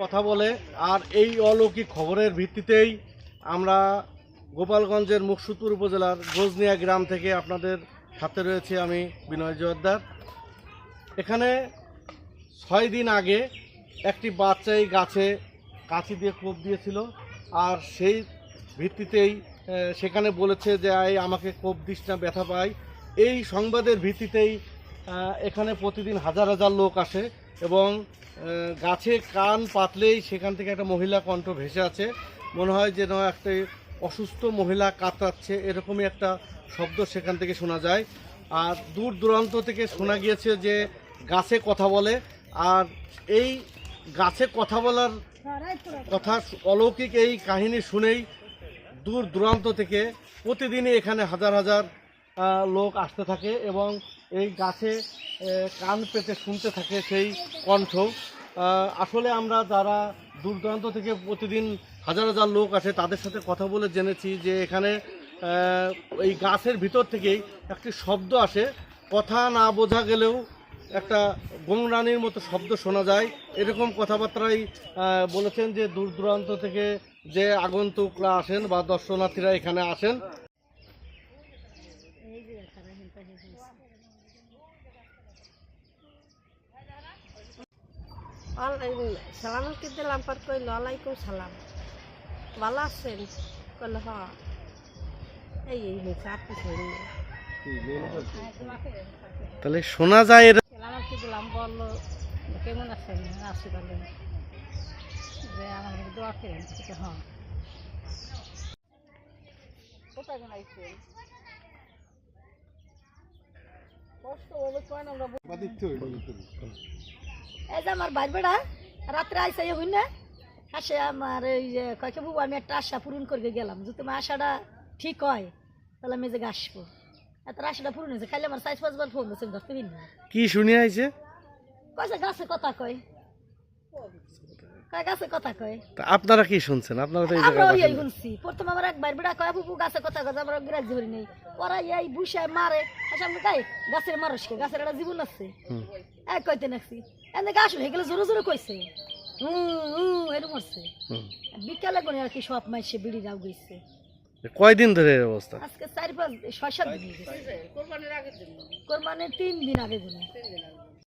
কথা বলে আর এই অলৌকিক খবরের ভিত্তিতেই আমরা গোপালগঞ্জের মুকসুদপুর উপজেলার গোজনিয়া গ্রাম থেকে আপনাদের সাথে রয়েছে আমি বিনয় জোয়ারদার। এখানে ছয় দিন আগে একটি বাচ্চা এই গাছে কাঁচি দিয়ে কোপ দিয়েছিল আর সেই ভিত্তিতেই সেখানে বলেছে যে আমাকে কোপ দিস না ব্যথা পাই এই সংবাদের ভিত্তিতেই এখানে প্রতিদিন হাজার হাজার লোক আসে এবং গাছে কান পাতলেই সেখান থেকে একটা মহিলা কণ্ঠ ভেসে আছে মনে হয় যেন একটা অসুস্থ মহিলা কাতরাচ্ছে, এরকমই একটা শব্দ সেখান থেকে শোনা যায়। আর দূর দূরান্ত থেকে শোনা গিয়েছে যে গাছে কথা বলে, আর এই গাছে কথা বলার কথা অলৌকিক এই কাহিনী শুনেই দূর দূরান্ত থেকে প্রতিদিনই এখানে হাজার হাজার লোক আসতে থাকে এবং এই গাছে কান পেতে শুনতে থাকে সেই কণ্ঠ। আসলে আমরা যারা দূর দূরান্ত থেকে প্রতিদিন হাজার হাজার লোক আসে, তাদের সাথে কথা বলে জেনেছি যে এখানে এই গাছের ভিতর থেকেই একটি শব্দ আসে। কথা না বোঝা গেলেও একটা গোংরানির মতো শব্দ শোনা যায়। এরকম কথাবার্তাই বলেছেন যে দূর দূরান্ত থেকে যে আগন্তুকরা আসেন বা দর্শনার্থীরা এখানে আসেন এই যে এখানে হেনটা হেনটা আছে। সালাম কি দিলাম পর কইল? আলাইকুম সালাম। ভালো আছেন? কইল হ এই এই হয়েছে আর কিছু তাহলে শোনা যায় এর সালাম কি দিলাম বলল কেমন আছেন? আসি বললেন যে আমার দোয়া করেন হ্যাঁ। কোথায় আইছেন কষ্ট হবে কয় না আমরা এই যে আমার বাইর বেড়া রাত্রে আইসা হই না আসে আমার এই যে কয়েকে বুবু আমি একটা আশা পূরণ করে গেলাম। যদি তোমার আশাটা ঠিক হয় তাহলে আমি এই আসব এত আশাটা পূরণ হয়েছে খালি আমার সাইজ পাঁচবার ফোন দিচ্ছে ধরতে পারি কি শুনে আইছে? কয়েছে গাছে কথা কয়? গাছে কথা কয়? আপনারা কি শুনছেন? আপনারা তো আমরা ওই শুনছি। প্রথম আমার এক বাইর বেড়া কয় বুবু গাছে কথা কয় আমরা গ্রাজ নেই। পরে এই বুসায় মারে আচ্ছা আমি গাই গাছের মানুষকে গাছের একটা জীবন আছে। এক কইতে নাকছি এনে গাছ হয়ে গেলে জোরে জোরে কইছে। হুম হুম এরকম করছে বিকালে গনে আর কি সব মাইসে বিড়ি রাও গেছে। কয়দিন ধরে এই অবস্থা? আজকে চার পাঁচ ছয় সাত দিন গেছে। কোরবানির তিন দিন আগে গুনে